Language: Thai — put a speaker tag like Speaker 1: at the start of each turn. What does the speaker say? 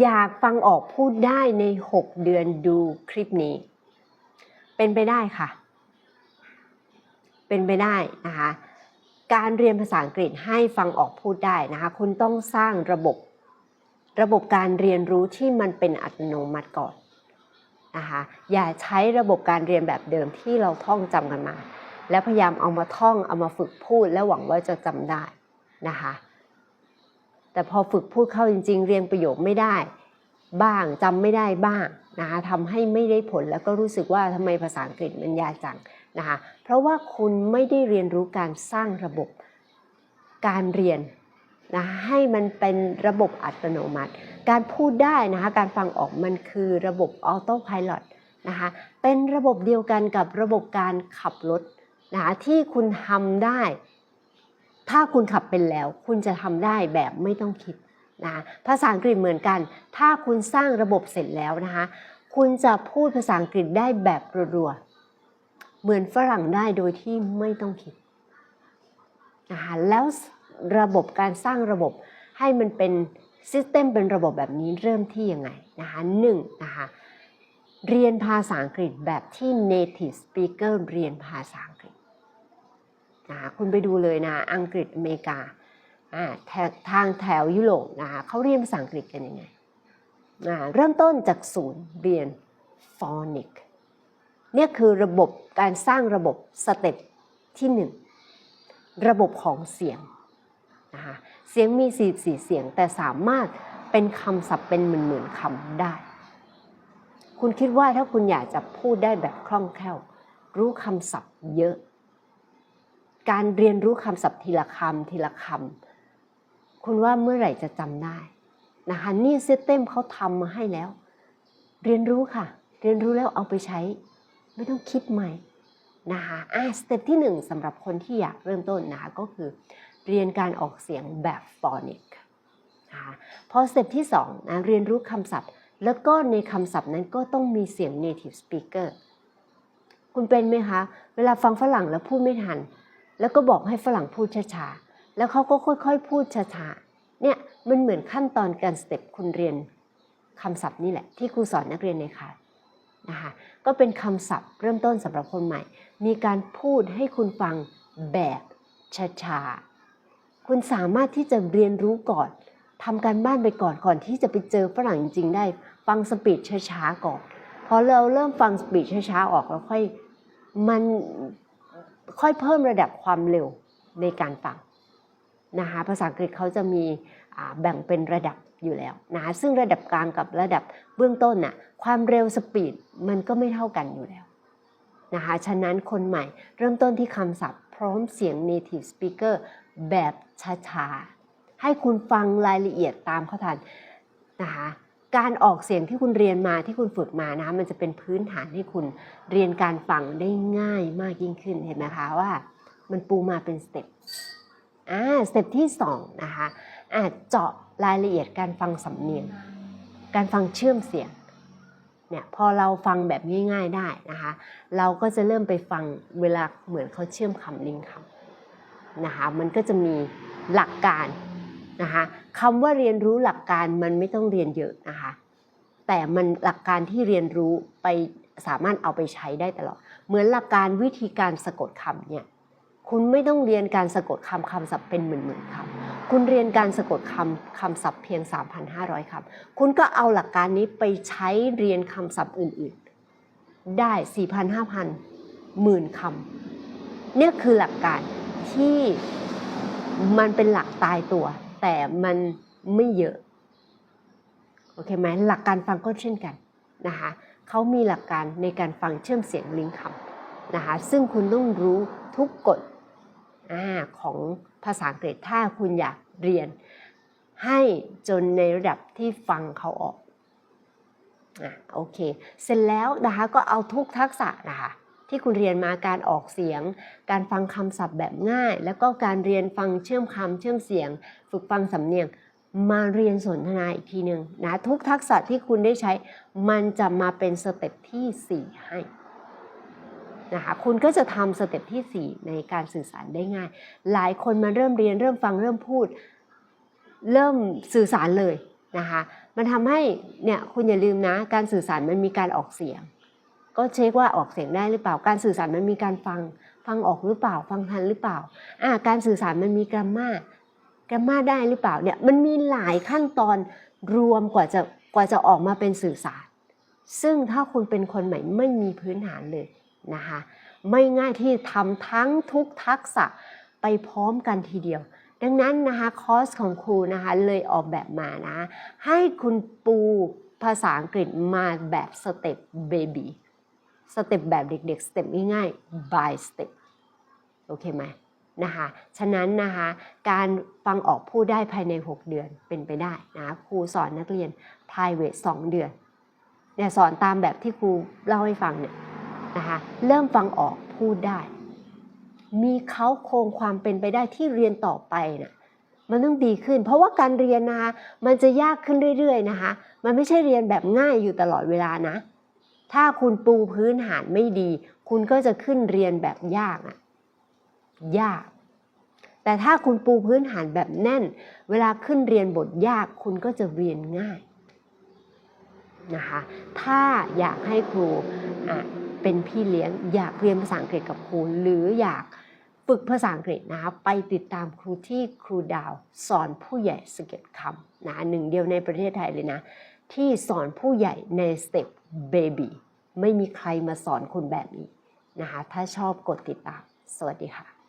Speaker 1: อยากฟังออกพูดได้ใน 6 เดือนดูคลิปนี้ เป็นไปได้ค่ะ เป็นไปได้นะคะ การเรียนภาษาอังกฤษให้ฟังออกพูดได้นะคะ คุณต้องสร้างระบบระบบการเรียนรู้ที่มันเป็นอัตโนมัติก่อนนะคะอย่าใช้ระบบการเรียนแบบเดิมที่เราท่องจำกันมา แล้วพยายามเอามาท่องเอามาฝึกพูด แล้วหวังว่าจะจำได้นะคะ แต่พอฝึกพูดเข้าจริง ๆ เรียงประโยคไม่ได้ บ้างจำไม่ได้บ้างนะคะทำให้ไม่ได้ผลแล้วก็รู้สึกว่าทำไมภาษาอังกฤษมันยากจังนะคะเพราะว่าคุณไม่ได้เรียนรู้การสร้างระบบการเรียนนะให้มันเป็นระบบอัตโนมัติ การพูดได้นะคะการฟังออกมันคือระบบออโต้พายโนะคะเป็นระบบเดียวกันกับระบบการขับรถนะคะที่คุณทำได้ ถ้าคุณขับเป็นแล้ว คุณจะทำได้แบบไม่ต้องคิดนะภาษาอังกฤษเหมือนกัน ถ้าคุณสร้างระบบเสร็จแล้วนะคะ คุณจะพูดภาษาอังกฤษได้แบบรัวๆเหมือนฝรั่งได้โดยที่ไม่ต้องคิดนะคะแล้วระบบการสร้างระบบให้มันเป็นซิสเต็มเป็นระบบแบบนี้เริ่มที่ยังไงนะคะหนึ่งนะคะเรียนภาษาอังกฤษแบบที่ native speaker เรียนภาษาอังกฤษ นะคะคุณไปดูเลยนะอังกฤษอเมริกาทางแถวยุโรปนะคะเขาเรียนภาษาอังกฤษกันยังไงเริ่มต้นจากศูนย์เรียน phonic เนี่ยคือระบบการสร้างระบบสเต็ปที่หนึ่งระบบของเสียงนะคะเสียงมี 44 เสียงแต่สามารถเป็นคำศัพท์เป็นหมื่นๆคำได้ คุณคิดว่าถ้าคุณอยากจะพูดได้แบบคล่องแคล่ว รู้คำศัพท์เยอะ การเรียนรู้คำศัพท์ทีละคำทีละคำคุณว่าเมื่อไหร่จะจำได้นะคะนี่ซิสเต็มเขาทำมาให้แล้ว เรียนรู้ค่ะ เรียนรู้แล้วเอาไปใช้ ไม่ต้องคิดใหม่นะคะอะสเต็ปที่หนึ่งสำหรับคนที่อยากเริ่มต้นนะคะก็คือ เรียนการออกเสียงแบบฟอนิกนะคะพอสเต็ปที่2นะเรียนรู้คำศัพท์ แล้วก็ในคำศัพท์นั้นก็ต้องมีเสียง native speaker คุณเป็นไหมคะ เวลาฟังฝรั่งแล้วพูดไม่ทัน แล้วก็บอกให้ฝรั่งพูดช้าๆ แล้วเขาก็ค่อยๆ พูดช้าๆ เนี่ยมันเหมือนขั้นตอนการสเต็ปคุณเรียนคำศัพท์นี่แหละที่ครูสอนนักเรียนในคลาสนะคะก็เป็นคำศัพท์เริ่มต้นสำหรับคนใหม่ มีการพูดให้คุณฟังแบบช้าๆ คุณสามารถที่จะเรียนรู้ก่อนทำการบ้านไปก่อนก่อนที่จะไปเจอฝรั่งจริงๆได้ ฟังสปีดช้าๆก่อนพอเราเริ่มฟังสปีดช้าๆออกแล้วค่อยมัน ค่อยเพิ่มระดับความเร็วในการฟังนะคะภาษาอังกฤษเขาจะมีแบ่งเป็นระดับอยู่แล้วนะคะซึ่งระดับกลางกับระดับเบื้องต้นน่ะความเร็วสปีดมันก็ไม่เท่ากันอยู่แล้วนะคะฉะนั้นคนใหม่เริ่มต้นที่คำศัพท์ พร้อมเสียง native speaker แบบช้าๆ ให้คุณฟังรายละเอียดตามเขาทันนะคะ การออกเสียงที่คุณเรียนมาที่คุณฝึกมานะคะมันจะเป็นพื้นฐานให้คุณเรียนการฟังได้ง่ายมากยิ่งขึ้นเห็นไหมคะว่า มันปูมาเป็นสเต็ปอ่าสเต็ปที่2นะคะอาจเจาะรายละเอียดการฟังสำเนียง การฟังเชื่อมเสียงเนี่ยพอเราฟังแบบง่าย ๆได้นะคะ เราก็จะเริ่มไปฟังเวลาเหมือนเขาเชื่อมคำลิงคำนะคะมันก็จะมีหลักการนะคะ คำว่าเรียนรู้หลักการมันไม่ต้องเรียนเยอะนะคะ แต่มันหลักการที่เรียนรู้ไปสามารถเอาไปใช้ได้ตลอด เหมือนหลักการวิธีการสะกดคำเนี่ยคุณไม่ต้องเรียนการสะกดคำคำศัพท์เป็นหมื่นๆคำคุณเรียนการสะกดคำคำศัพท์เพียง 3,500คำคุณก็เอาหลักการนี้ไปใช้เรียนคำศัพท์อื่นๆ ได้ 4,000 5,000หมื่นคำเนี่ยคือหลักการที่มันเป็นหลักตายตัว แต่มันไม่เยอะโอเคไหมหลักการฟังก็เช่นกันนะคะเขามีหลักการในการฟังเชื่อมเสียงลิงก์คำนะคะซึ่งคุณต้องรู้ทุกกฎของภาษาอังกฤษถ้าคุณอยากเรียน ให้จนในระดับที่ฟังเขาออกอะโอเค เสร็จแล้วนะคะก็เอาทุกทักษะนะคะ ที่คุณเรียนมาการออกเสียง การฟังคำศัพท์แบบง่าย แล้วก็การเรียนฟังเชื่อมคำเชื่อมเสียง ฝึกฟังสำเนียง มาเรียนสนทนาอีกทีหนึ่งนะทุกทักษะที่คุณได้ใช้ มันจะมาเป็นสเต็ปที่ 4 ให้นะคะคุณก็จะทำสเต็ปที่ 4 ในการสื่อสารได้ง่าย หลายคนมาเริ่มเรียนเริ่มฟังเริ่มพูด เริ่มสื่อสารเลยนะคะมันทำให้เนี่ยคุณอย่าลืมนะ การสื่อสารมันมีการออกเสียง ก็เช็คว่าออกเสียงได้หรือเปล่า การสื่อสารมันมีการฟัง ฟังออกหรือเปล่า ฟังทันหรือเปล่าอ่าการสื่อสารมันมีกราฟมากราฟมาได้หรือเปล่าเนี่ยมันมีหลายขั้นตอนรวมกว่าจะกว่าจะออกมาเป็นสื่อสาร ซึ่งถ้าคุณเป็นคนใหม่ไม่มีพื้นฐานเลยนะคะไม่ง่ายที่ทำทั้งทุกทักษะไปพร้อมกันทีเดียว ดังนั้นนะคะคอร์สของครูนะคะเลยออกแบบมานะ ให้คุณปูภาษาอังกฤษมาแบบสเต็ปเบบี สเต็ปแบบเด็กๆสเต็ปง่ายๆ by step โอเคไหมนะคะฉะนั้นนะคะการฟังออกพูดได้ภายใน 6 เดือนเป็นไปได้นะครูสอนนักเรียน private 2 เดือนเนี่ยสอนตามแบบที่ครูเล่าให้ฟังเนี่ยนะคะเริ่มฟังออกพูดได้ มีเขาโครงความเป็นไปได้ที่เรียนต่อไปน่ะมันต้องดีขึ้น เพราะว่าการเรียนนะคะมันจะยากขึ้นเรื่อยๆนะคะมันไม่ใช่เรียนแบบง่ายอยู่ตลอดเวลานะ ถ้าคุณปูพื้นฐานไม่ดี คุณก็จะขึ้นเรียนแบบยากอะยาก แต่ถ้าคุณปูพื้นฐานแบบแน่น เวลาขึ้นเรียนบทยากคุณก็จะเรียนง่ายนะคะถ้าอยากให้ครูอะเป็นพี่เลี้ยง อยากเรียนภาษาอังกฤษกับครู หรืออยากฝึกภาษาอังกฤษนะคะไปติดตามครูที่ครูดาวสอนผู้ใหญ่สะเก็ตคำนะหนึ่งเดียวในประเทศไทยเลยนะ ที่สอนผู้ใหญ่ในสเต็ปเบบีไม่มีใครมาสอนคุณแบบนี้นะคะ ถ้าชอบกดติดตาม สวัสดีค่ะ